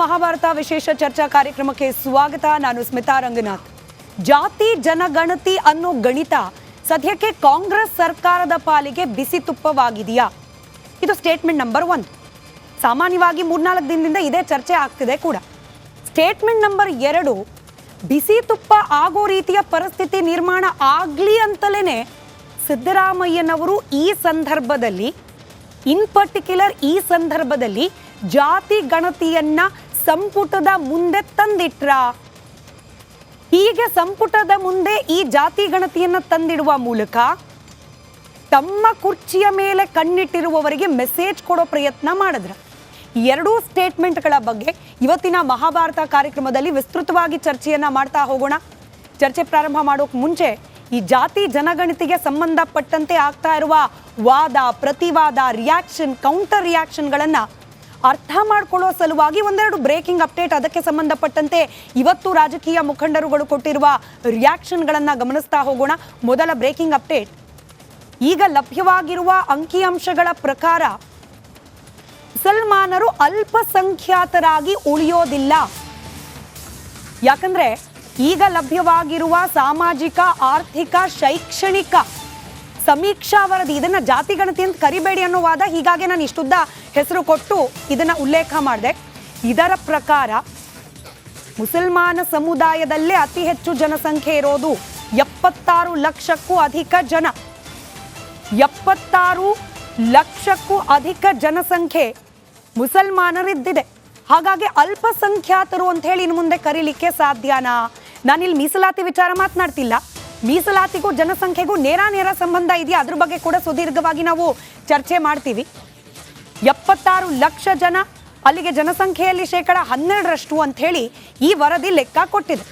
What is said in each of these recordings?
ಮಹಾಭಾರತ ವಿಶೇಷ ಚರ್ಚಾ ಕಾರ್ಯಕ್ರಮಕ್ಕೆ ಸ್ವಾಗತ. ನಾನು ಸ್ಮಿತಾ ರಂಗನಾಥ್. ಜಾತಿ, ಜನಗಣತಿ ಅನ್ನೋ ಗಣಿತ ಸದ್ಯಕ್ಕೆ ಕಾಂಗ್ರೆಸ್ ಸರ್ಕಾರದ ಪಾಲಿಗೆ ಬಿಸಿ ತುಪ್ಪವಾಗಿದೆಯಾ? ಇದು ಸ್ಟೇಟ್ಮೆಂಟ್ ನಂಬರ್ ಒನ್ ಸಾಮಾನ್ಯವಾಗಿ ಮೂರ್ನಾಲ್ಕು ದಿನದಿಂದ ಇದೇ ಚರ್ಚೆ ಆಗ್ತಿದೆ ಕೂಡ. ಸ್ಟೇಟ್ಮೆಂಟ್ ನಂಬರ್ ಎರಡು, ಬಿಸಿ ತುಪ್ಪ ಆಗೋ ರೀತಿಯ ಪರಿಸ್ಥಿತಿ ನಿರ್ಮಾಣ ಆಗ್ಲಿ ಅಂತಲೇ ಸಿದ್ದರಾಮಯ್ಯನವರು ಈ ಸಂದರ್ಭದಲ್ಲಿ ಇನ್ ಪರ್ಟಿಕ್ಯುಲರ್ ಈ ಸಂದರ್ಭದಲ್ಲಿ ಜಾತಿ ಗಣತಿಯನ್ನ ಸಂಪುಟದ ಮುಂದೆ ತಂದಿಟ್ರ. ಹೀಗೆ ಸಂಪುಟದ ಮುಂದೆ ಈ ಜಾತಿ ಗಣತಿಯನ್ನ ತಂದಿಡುವ ಮೂಲಕ ತಮ್ಮ ಕುರ್ಚಿಯ ಮೇಲೆ ಕಣ್ಣಿಟ್ಟಿರುವವರಿಗೆ ಮೆಸೇಜ್ ಕೊಡೋ ಪ್ರಯತ್ನ ಮಾಡಿದ್ರ. ಎರಡೂ ಸ್ಟೇಟ್ಮೆಂಟ್ಗಳ ಬಗ್ಗೆ ಇವತ್ತಿನ ಮಹಾಭಾರತ ಕಾರ್ಯಕ್ರಮದಲ್ಲಿ ವಿಸ್ತೃತವಾಗಿ ಚರ್ಚೆಯನ್ನ ಮಾಡ್ತಾ ಹೋಗೋಣ. ಚರ್ಚೆ ಪ್ರಾರಂಭ ಮಾಡೋಕೆ ಮುಂಚೆ ಈ ಜಾತಿ ಜನಗಣತಿಗೆ ಸಂಬಂಧಪಟ್ಟಂತೆ ಆಗ್ತಾ ಇರುವ ವಾದ, ಪ್ರತಿವಾದ ರಿಯಾಕ್ಷನ್ ಕೌಂಟರ್ ರಿಯಾಕ್ಷನ್ಗಳನ್ನ ಅರ್ಥ ಮಾಡ್ಕೊಳ್ಳೋ ಸಲುವಾಗಿ ಒಂದೆರಡು ಬ್ರೇಕಿಂಗ್ ಅಪ್ಡೇಟ್ ಅದಕ್ಕೆ ಸಂಬಂಧಪಟ್ಟಂತೆ ಇವತ್ತು ರಾಜಕೀಯ ಮುಖಂಡರುಗಳು ಕೊಟ್ಟಿರುವ ರಿಯಾಕ್ಷನ್ಗಳನ್ನ ಗಮನಿಸ್ತಾ ಹೋಗೋಣ. ಮೊದಲ ಬ್ರೇಕಿಂಗ್ ಅಪ್ಡೇಟ್. ಈಗ ಲಭ್ಯವಾಗಿರುವ ಅಂಕಿಅಂಶಗಳ ಪ್ರಕಾರ ಮುಸಲ್ಮಾನರು ಅಲ್ಪಸಂಖ್ಯಾತರಾಗಿ ಉಳಿಯೋದಿಲ್ಲ. ಯಾಕಂದ್ರೆ ಈಗ ಲಭ್ಯವಾಗಿರುವ ಸಾಮಾಜಿಕ, ಆರ್ಥಿಕ, ಶೈಕ್ಷಣಿಕ ಸಮೀಕ್ಷಾ ವರದಿ, ಇದನ್ನ ಜಾತಿ ಗಣತಿ ಅಂತ ಕರಿಬೇಡಿ ಅನ್ನೋ ವಾದ ಹೀಗಾಗಿ ನಾನು ಇಷ್ಟುದ್ದ ಹೆಸರು ಕೊಟ್ಟು ಇದನ್ನ ಉಲ್ಲೇಖ ಮಾಡಿದೆ. ಇದರ ಪ್ರಕಾರ ಮುಸಲ್ಮಾನ ಸಮುದಾಯದಲ್ಲೇ ಅತಿ ಹೆಚ್ಚು ಜನಸಂಖ್ಯೆ ಇರೋದು ಎಪ್ಪತ್ತಾರು ಲಕ್ಷಕ್ಕೂ ಅಧಿಕ ಜನ. ಎಪ್ಪತ್ತಾರು ಲಕ್ಷಕ್ಕೂ ಅಧಿಕ ಜನಸಂಖ್ಯೆ ಮುಸಲ್ಮಾನರಿದ್ದಿದೆ. ಹಾಗಾಗಿ ಅಲ್ಪಸಂಖ್ಯಾತರು ಅಂತ ಹೇಳಿ ಇನ್ನು ಮುಂದೆ ಕರೀಲಿಕ್ಕೆ ಸಾಧ್ಯನಾ? ನಾನಿಲ್ಲಿ ಮೀಸಲಾತಿ ವಿಚಾರ ಮಾತನಾಡ್ತಿಲ್ಲ. ಮೀಸಲಾತಿಗೂ ಜನಸಂಖ್ಯೆಗೂ ನೇರ ನೇರ ಸಂಬಂಧ ಇದೆಯಾ? ಅದ್ರ ಬಗ್ಗೆ ಕೂಡ ಸುದೀರ್ಘವಾಗಿ ನಾವು ಚರ್ಚೆ ಮಾಡ್ತೀವಿ. ಎಪ್ಪತ್ತಾರು ಲಕ್ಷ ಜನ, ಅಲ್ಲಿಗೆ ಜನಸಂಖ್ಯೆಯಲ್ಲಿ ಶೇಕಡ ಹನ್ನೆರಡರಷ್ಟು ಅಂತ ಹೇಳಿ ಈ ವರದಿ ಲೆಕ್ಕ ಕೊಟ್ಟಿದೆ.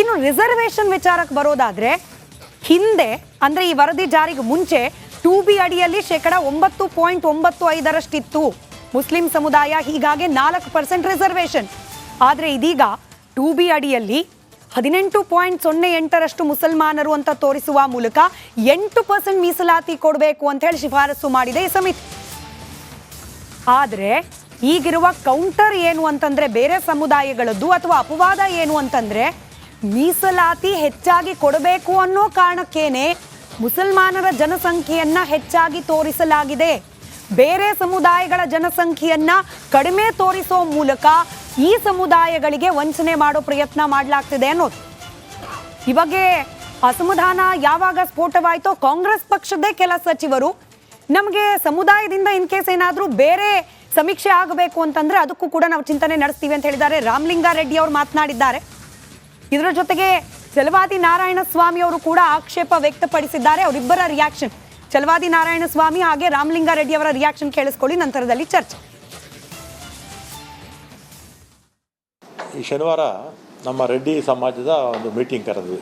ಇನ್ನು ರಿಸರ್ವೇಷನ್ ವಿಚಾರಕ್ಕೆ ಬರೋದಾದ್ರೆ, ಹಿಂದೆ, ಅಂದ್ರೆ ಈ ವರದಿ ಜಾರಿಗೆ ಮುಂಚೆ ಟು ಬಿ ಅಡಿಯಲ್ಲಿ ಶೇಕಡ ಒಂಬತ್ತು ಪಾಯಿಂಟ್ ಒಂಬತ್ತು ಐದರಷ್ಟಿತ್ತು. ಮುಸ್ಲಿಂ ಸಮುದಾಯ ಹೀಗಾಗಿ ನಾಲ್ಕು ಪರ್ಸೆಂಟ್ ರಿಸರ್ವೇಷನ್ ಆದರೆ ಇದೀಗ ಟು ಬಿ ಅಡಿಯಲ್ಲಿ ಹದಿನೆಂಟು ಪಾಯಿಂಟ್ ಸೊನ್ನೆ ಎಂಟರಷ್ಟು ಮುಸಲ್ಮಾನರು ಅಂತ ತೋರಿಸುವ ಮೂಲಕ ಎಂಟು ಪರ್ಸೆಂಟ್ ಮೀಸಲಾತಿ ಕೊಡಬೇಕು ಅಂತ ಹೇಳಿ ಶಿಫಾರಸು ಮಾಡಿದೆ ಈ ಸಮಿತಿ. ಆದರೆ ಈಗಿರುವ ಕೌಂಟರ್ ಏನು ಅಂತಂದರೆ ಬೇರೆ ಸಮುದಾಯಗಳದ್ದು ಅಥವಾ ಅಪವಾದ ಏನು ಅಂತಂದರೆ ಮೀಸಲಾತಿ ಹೆಚ್ಚಾಗಿ ಕೊಡಬೇಕು ಅನ್ನೋ ಕಾರಣಕ್ಕೇನೆ ಮುಸಲ್ಮಾನರ ಜನಸಂಖ್ಯೆಯನ್ನು ಹೆಚ್ಚಾಗಿ ತೋರಿಸಲಾಗಿದೆ. ಬೇರೆ ಸಮುದಾಯಗಳ ಜನಸಂಖ್ಯೆಯನ್ನು ಕಡಿಮೆ ತೋರಿಸೋ ಮೂಲಕ ಈ ಸಮುದಾಯಗಳಿಗೆ ವಂಚನೆ ಮಾಡೋ ಪ್ರಯತ್ನ ಮಾಡಲಾಗ್ತಿದೆ ಅನ್ನೋದು. ಇವಾಗೆ ಅಸಮಾಧಾನ ಯಾವಾಗ ಸ್ಫೋಟವಾಯಿತೋ ಕಾಂಗ್ರೆಸ್ ಪಕ್ಷದೇ ಕೆಲ ಸಚಿವರು ನಮಗೆ ಸಮುದಾಯದಿಂದ ಇನ್ ಕೇಸ್ ಏನಾದರೂ ಬೇರೆ ಸಮೀಕ್ಷೆ ಆಗಬೇಕು ಅಂತಂದ್ರೆ ಅದಕ್ಕೂ ಕೂಡ ನಾವು ಚಿಂತನೆ ನಡೆಸ್ತೀವಿ ಅಂತ ಹೇಳಿದ್ದಾರೆ. ರಾಮಲಿಂಗಾರೆಡ್ಡಿ ಅವರು ಮಾತನಾಡಿದ್ದಾರೆ. ಇದರ ಜೊತೆಗೆ ಚಲವಾದಿ ನಾರಾಯಣ ಸ್ವಾಮಿ ಅವರು ಕೂಡ ಆಕ್ಷೇಪ ವ್ಯಕ್ತಪಡಿಸಿದ್ದಾರೆ. ಅವರಿಬ್ಬರ ರಿಯಾಕ್ಷನ್ ಚಲವಾದಿ ನಾರಾಯಣ ಸ್ವಾಮಿ ಹಾಗೆ ರಾಮಲಿಂಗಾರೆಡ್ಡಿ ಅವರ ರಿಯಾಕ್ಷನ್ ಕೇಳಿಸ್ಕೊಳ್ಳಿ, ನಂತರದಲ್ಲಿ ಚರ್ಚೆ. ಈ ಶನಿವಾರ ನಮ್ಮ ರೆಡ್ಡಿ ಸಮಾಜದ ಒಂದು ಮೀಟಿಂಗ್ ಕರೆದ್ವಿ,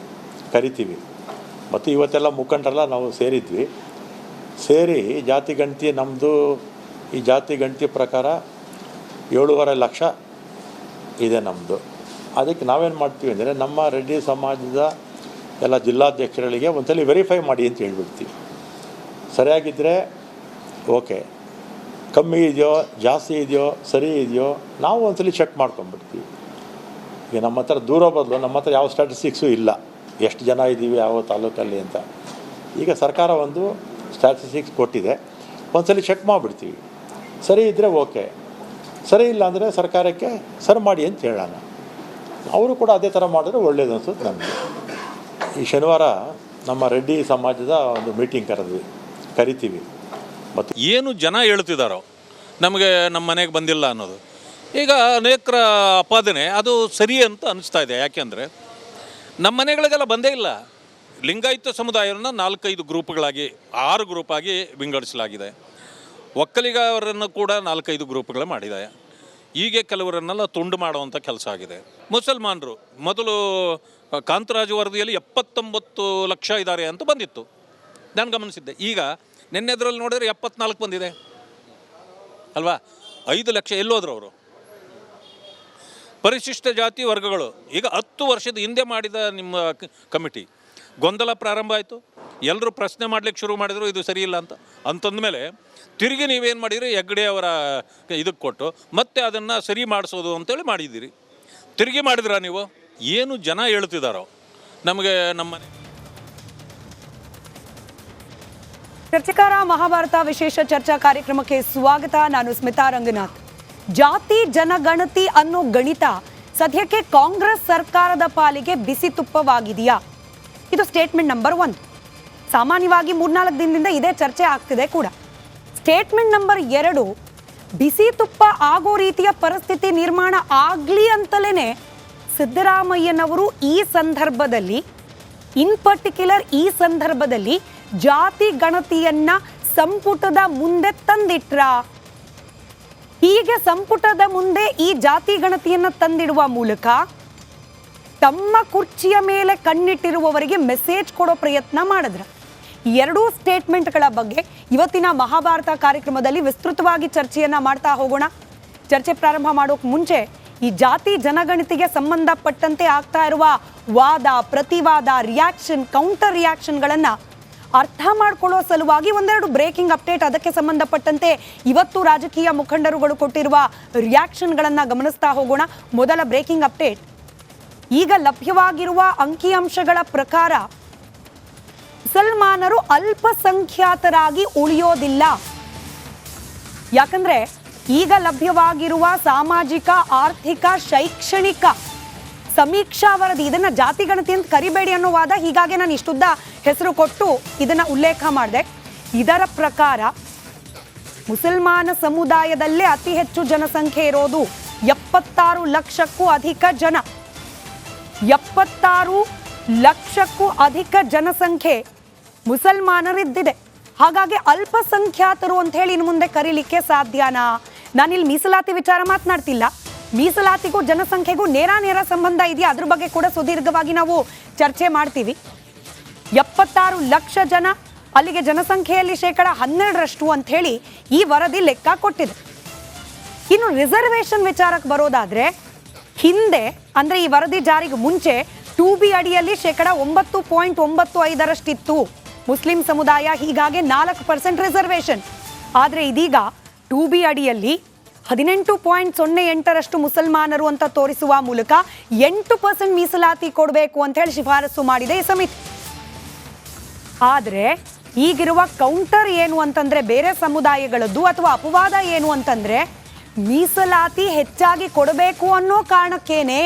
ಕರಿತೀವಿ. ಮತ್ತು ಇವತ್ತೆಲ್ಲ ಮುಖಂಡರೆಲ್ಲ ನಾವು ಸೇರಿದ್ವಿ. ಸೇರಿ ಜಾತಿ ಗಣತಿ ನಮ್ಮದು ಈ ಜಾತಿ ಗಣತಿ ಪ್ರಕಾರ ಏಳೂವರೆ ಲಕ್ಷ ಇದೆ ನಮ್ಮದು ಅದಕ್ಕೆ ನಾವೇನು ಮಾಡ್ತೀವಿ ಅಂದರೆ ನಮ್ಮ ರೆಡ್ಡಿ ಸಮಾಜದ ಎಲ್ಲ ಜಿಲ್ಲಾಧ್ಯಕ್ಷರುಗಳಿಗೆ ಒಂದ್ಸಲಿ ವೆರಿಫೈ ಮಾಡಿ ಅಂತ ಹೇಳ್ಬಿಡ್ತೀವಿ. ಸರಿಯಾಗಿದ್ದರೆ ಓಕೆ. ಕಮ್ಮಿ ಇದೆಯೋ, ಜಾಸ್ತಿ ಇದೆಯೋ, ಸರಿ ಇದೆಯೋ, ನಾವು ಒಂದ್ಸಲಿ ಚೆಕ್ ಮಾಡ್ಕೊಂಡ್ಬಿಡ್ತೀವಿ. ಈಗ ನಮ್ಮ ಹತ್ರ ದೂರ ಬದಲು ನಮ್ಮ ಹತ್ರ ಯಾವ ಸ್ಟ್ಯಾಟಿಸ್ಟಿಕ್ಸು ಇಲ್ಲ. ಎಷ್ಟು ಜನ ಇದ್ದೀವಿ ಯಾವ ತಾಲೂಕಲ್ಲಿ ಅಂತ. ಈಗ ಸರ್ಕಾರ ಒಂದು ಸ್ಟ್ಯಾಟಿಸ್ಟಿಕ್ಸ್ ಕೊಟ್ಟಿದೆ. ಒಂದ್ಸಲಿ ಚೆಕ್ ಮಾಡಿಬಿಡ್ತೀವಿ. ಸರಿ ಇದ್ದರೆ ಓಕೆ ಸರಿ ಇಲ್ಲ ಅಂದರೆ ಸರ್ಕಾರಕ್ಕೆ ಸರ್ ಮಾಡಿ ಅಂತ ಹೇಳೋಣ. ಅವರು ಕೂಡ ಅದೇ ಥರ ಮಾಡಿದ್ರೆ ಒಳ್ಳೇದು ಅನ್ಸುತ್ತೆ ನಮಗೆ. ಈ ಶನಿವಾರ ನಮ್ಮ ರೆಡ್ಡಿ ಸಮಾಜದ ಒಂದು ಮೀಟಿಂಗ್ ಕರೆದ್ವಿ, ಕರಿತೀವಿ. ಮತ್ತು ಏನು ಜನ ಹೇಳ್ತಿದ್ದಾರೋ ನಮಗೆ ನಮ್ಮ ಮನೆಗೆ ಬಂದಿಲ್ಲ ಅನ್ನೋದು. ಈಗ ಅನೇಕರ ಅಪಾದನೆ ಅದು ಸರಿ ಅಂತ ಅನಿಸ್ತಾ ಇದೆ. ಯಾಕೆಂದರೆ ನಮ್ಮ ಮನೆಗಳಿಗೆಲ್ಲ ಬಂದೇ ಇಲ್ಲ. ಲಿಂಗಾಯತ ಸಮುದಾಯವನ್ನು ನಾಲ್ಕೈದು ಗ್ರೂಪ್ಗಳಾಗಿ, ಆರು ಗ್ರೂಪಾಗಿ ವಿಂಗಡಿಸಲಾಗಿದೆ. ಒಕ್ಕಲಿಗರನ್ನು ಕೂಡ ನಾಲ್ಕೈದು ಗ್ರೂಪ್ಗಳು ಮಾಡಿದೆ ಹೀಗೆ ಕೆಲವರನ್ನೆಲ್ಲ ತುಂಡು ಮಾಡುವಂಥ ಕೆಲಸ ಆಗಿದೆ. ಮುಸಲ್ಮಾನರು, ಮೊದಲು ಕಾಂತರಾಜ ವರದಿಯಲ್ಲಿ ಎಪ್ಪತ್ತೊಂಬತ್ತು ಲಕ್ಷ ಇದ್ದಾರೆ ಅಂತ ಬಂದಿತ್ತು. ನಾನು ಗಮನಿಸಿದ್ದೆ. ಈಗ ನಿನ್ನೆದ್ರಲ್ಲಿ ನೋಡಿದ್ರೆ ಎಪ್ಪತ್ನಾಲ್ಕು ಬಂದಿದೆ. ಅಲ್ವಾ? ಐದು ಲಕ್ಷ ಎಲ್ಲೋದ್ರು ಅವರು. ಪರಿಶಿಷ್ಟ ಜಾತಿ ವರ್ಗಗಳು. ಈಗ ಹತ್ತು ವರ್ಷದ ಹಿಂದೆ ಮಾಡಿದ ನಿಮ್ಮ ಕಮಿಟಿ. ಗೊಂದಲ ಪ್ರಾರಂಭ ಆಯಿತು. ಎಲ್ಲರೂ ಪ್ರಶ್ನೆ ಮಾಡ್ಲಿಕ್ಕೆ ಶುರು ಮಾಡಿದ್ರು, ಇದು ಸರಿ ಇಲ್ಲ ಅಂತ. ಅಂತಂದಮೇಲೆ ತಿರುಗಿ ನೀವೇನು ಮಾಡಿದ್ರಿ? ಹೆಗ್ಡೆ ಅವರ ಇದಕ್ಕೆ ಕೊಟ್ಟು, ಮತ್ತೆ ಅದನ್ನು ಸರಿ ಮಾಡಿಸೋದು ಅಂತೇಳಿ ಮಾಡಿದ್ದೀರಿ. ತಿರುಗಿ ಮಾಡಿದ್ರಾ ನೀವು? ಏನು ಜನ ಹೇಳ್ತಿದ್ದಾರೋ ನಮಗೆ ನಮ್ಮ ಚರ್ಚಕಾರ ಮಹಾಭಾರತ ವಿಶೇಷ ಚರ್ಚಾ ಕಾರ್ಯಕ್ರಮಕ್ಕೆ ಸ್ವಾಗತ. ನಾನು ಸ್ಮಿತಾ ರಂಗನಾಥ್. ಜಾತಿ, ಜನಗಣತಿ ಅನ್ನೋ ಗಣಿತ ಸದ್ಯಕ್ಕೆ ಕಾಂಗ್ರೆಸ್ ಸರ್ಕಾರದ ಪಾಲಿಗೆ ಬಿಸಿ ತುಪ್ಪವಾಗಿದೆಯಾ? ಇದು ಸ್ಟೇಟ್ಮೆಂಟ್ ನಂಬರ್ ಒನ್ ಸಾಮಾನ್ಯವಾಗಿ ಮೂರ್ನಾಲ್ಕು ದಿನದಿಂದ ಇದೇ ಚರ್ಚೆ ಆಗ್ತಿದೆ ಕೂಡ. ಸ್ಟೇಟ್ಮೆಂಟ್ ನಂಬರ್ ಎರಡು, ಬಿಸಿ ತುಪ್ಪ ಆಗೋ ರೀತಿಯ ಪರಿಸ್ಥಿತಿ ನಿರ್ಮಾಣ ಆಗ್ಲಿ ಅಂತಲೇ ಸಿದ್ದರಾಮಯ್ಯನವರು ಈ ಸಂದರ್ಭದಲ್ಲಿ ಇನ್ ಪರ್ಟಿಕ್ಯುಲರ್ ಈ ಸಂದರ್ಭದಲ್ಲಿ ಜಾತಿ ಗಣತಿಯನ್ನ ಸಂಪುಟದ ಮುಂದೆ ತಂದಿಟ್ರ. ಹೀಗೆ ಸಂಪುಟದ ಮುಂದೆ ಈ ಜಾತಿ ಗಣತಿಯನ್ನ ತಂದಿಡುವ ಮೂಲಕ ತಮ್ಮ ಕುರ್ಚಿಯ ಮೇಲೆ ಕಣ್ಣಿಟ್ಟಿರುವವರಿಗೆ ಮೆಸೇಜ್ ಕೊಡೋ ಪ್ರಯತ್ನ ಮಾಡಿದ್ರ. ಎರಡೂ ಸ್ಟೇಟ್ಮೆಂಟ್ಗಳ ಬಗ್ಗೆ ಇವತ್ತಿನ ಮಹಾಭಾರತ ಕಾರ್ಯಕ್ರಮದಲ್ಲಿ ವಿಸ್ತೃತವಾಗಿ ಚರ್ಚೆಯನ್ನ ಮಾಡ್ತಾ ಹೋಗೋಣ. ಚರ್ಚೆ ಪ್ರಾರಂಭ ಮಾಡೋಕೆ ಮುಂಚೆ ಈ ಜಾತಿ ಜನಗಣತಿಗೆ ಸಂಬಂಧಪಟ್ಟಂತೆ ಆಗ್ತಾ ಇರುವ ವಾದ, ಪ್ರತಿವಾದ ರಿಯಾಕ್ಷನ್ ಕೌಂಟರ್ ರಿಯಾಕ್ಷನ್ಗಳನ್ನು ಅರ್ಥ ಮಾಡ್ಕೊಳ್ಳೋ ಸಲುವಾಗಿ ಒಂದೆರಡು ಬ್ರೇಕಿಂಗ್ ಅಪ್ಡೇಟ್ ಅದಕ್ಕೆ ಸಂಬಂಧಪಟ್ಟಂತೆ ಇವತ್ತು ರಾಜಕೀಯ ಮುಖಂಡರುಗಳು ಕೊಟ್ಟಿರುವ ರಿಯಾಕ್ಷನ್ಗಳನ್ನು ಗಮನಿಸ್ತಾ ಹೋಗೋಣ. ಮೊದಲ ಬ್ರೇಕಿಂಗ್ ಅಪ್ಡೇಟ್ ಈಗ ಲಭ್ಯವಾಗಿರುವ ಅಂಕಿಅಂಶಗಳ ಪ್ರಕಾರ ಮುಸಲ್ಮಾನರು ಅಲ್ಪಸಂಖ್ಯಾತರಾಗಿ ಉಳಿಯೋದಿಲ್ಲ. ಯಾಕಂದ್ರೆ ಈಗ ಲಭ್ಯವಾಗಿರುವ ಸಾಮಾಜಿಕ, ಆರ್ಥಿಕ, ಶೈಕ್ಷಣಿಕ ಸಮೀಕ್ಷಾ ವರದಿ, ಇದನ್ನ ಜಾತಿ ಗಣತಿ ಅಂತ ಕರಿಬೇಡಿ ಅನ್ನೋ ವಾದ ಹೀಗಾಗಿ ನಾನು ಇಷ್ಟುದ್ದ ಹೆಸರು ಕೊಟ್ಟು ಇದನ್ನ ಉಲ್ಲೇಖ ಮಾಡಿದೆ. ಇದರ ಪ್ರಕಾರ ಮುಸಲ್ಮಾನ ಸಮುದಾಯದಲ್ಲೇ ಅತಿ ಹೆಚ್ಚು ಜನಸಂಖ್ಯೆ ಇರೋದು ಎಪ್ಪತ್ತಾರು ಲಕ್ಷಕ್ಕೂ ಅಧಿಕ ಜನ. ಎಪ್ಪತ್ತಾರು ಲಕ್ಷಕ್ಕೂ ಅಧಿಕ ಜನಸಂಖ್ಯೆ ಮುಸಲ್ಮಾನರಿದ್ದಿದೆ. ಹಾಗಾಗಿ ಅಲ್ಪಸಂಖ್ಯಾತರು ಅಂತ ಹೇಳಿ ಇನ್ನು ಮುಂದೆ ಕರೀಲಿಕ್ಕೆ ಸಾಧ್ಯನಾ? ನಾನಿಲ್ಲಿ ಮೀಸಲಾತಿ ವಿಚಾರ ಮಾತನಾಡ್ತಿಲ್ಲ. ಮೀಸಲಾತಿಗೂ ಜನಸಂಖ್ಯೆಗೂ ನೇರ ನೇರ ಸಂಬಂಧ ಇದೆಯಾ? ಅದ್ರ ಬಗ್ಗೆ ಕೂಡ ಸುದೀರ್ಘವಾಗಿ ನಾವು ಚರ್ಚೆ ಮಾಡ್ತೀವಿ. ಎಪ್ಪತ್ತಾರು ಲಕ್ಷ ಜನ ಅಲ್ಲಿಗೆ ಜನಸಂಖ್ಯೆಯಲ್ಲಿ ಶೇಕಡ ಹನ್ನೆರಡರಷ್ಟು ಅಂತ ಹೇಳಿ ಈ ವರದಿ ಲೆಕ್ಕ ಕೊಟ್ಟಿದೆ. ಇನ್ನು ರಿಸರ್ವೇಷನ್ ವಿಚಾರಕ್ಕೆ ಬರೋದಾದ್ರೆ, ಹಿಂದೆ ಅಂದ್ರೆ ಈ ವರದಿ ಜಾರಿಗೆ ಮುಂಚೆ ಟು ಬಿ ಅಡಿಯಲ್ಲಿ ಶೇಕಡ ಒಂಬತ್ತು ಪಾಯಿಂಟ್ ಒಂಬತ್ತು ಐದರಷ್ಟಿತ್ತು. ಮುಸ್ಲಿಂ ಸಮುದಾಯ ಹೀಗಾಗಿ ನಾಲ್ಕು ಪರ್ಸೆಂಟ್ ರಿಸರ್ವೇಷನ್. ಆದರೆ ಇದೀಗ ಟು ಬಿ ಅಡಿಯಲ್ಲಿ ಹದಿನೆಂಟು ಪಾಯಿಂಟ್ ಸೊನ್ನೆ ಎಂಟರಷ್ಟು ಮುಸಲ್ಮಾನರು ಅಂತ ತೋರಿಸುವ ಮೂಲಕ ಎಂಟು ಪರ್ಸೆಂಟ್ ಮೀಸಲಾತಿ ಕೊಡಬೇಕು ಅಂತ ಹೇಳಿ ಶಿಫಾರಸು ಮಾಡಿದೆ ಈ ಸಮಿತಿ. ಆದರೆ ಈಗಿರುವ ಕೌಂಟರ್ ಏನು ಅಂತಂದ್ರೆ ಬೇರೆ ಸಮುದಾಯಗಳದ್ದು ಅಥವಾ ಅಪವಾದ ಏನು ಅಂತಂದ್ರೆ ಮೀಸಲಾತಿ ಹೆಚ್ಚಾಗಿ ಕೊಡಬೇಕು ಅನ್ನೋ ಕಾರಣಕ್ಕೇನೆ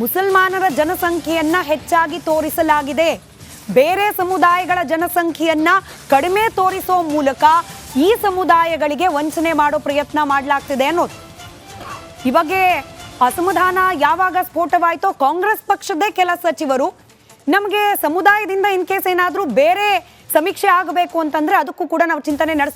ಮುಸಲ್ಮಾನರ ಜನಸಂಖ್ಯೆಯನ್ನ ಹೆಚ್ಚಾಗಿ ತೋರಿಸಲಾಗಿದೆ. ಬೇರೆ ಸಮುದಾಯಗಳ ಜನಸಂಖ್ಯೆಯನ್ನ ಕಡಿಮೆ ತೋರಿಸೋ ಮೂಲಕ ಈ ಸಮುದಾಯಗಳಿಗೆ ವಂಚನೆ ಮಾಡೋ ಪ್ರಯತ್ನ ಮಾಡಲಾಗ್ತಿದೆ ಅನ್ನೋದು. ಬಗ್ಗೆ ಅಸಮಾಧಾನ ಯಾವಾಗ ಸ್ಫೋಟವಾಯಿತೋ ಕಾಂಗ್ರೆಸ್ ಪಕ್ಷದೇ ಕೆಲ ಸಚಿವರು ನಮಗೆ ಸಮುದಾಯದಿಂದ ಇನ್ ಕೇಸ್ ಏನಾದರೂ ಬೇರೆ ಸಮೀಕ್ಷೆ ಆಗಬೇಕು ಅಂತಂದ್ರೆ ಅದಕ್ಕೂ ಕೂಡ ನಾವು ಚಿಂತನೆ ನಡೆಸ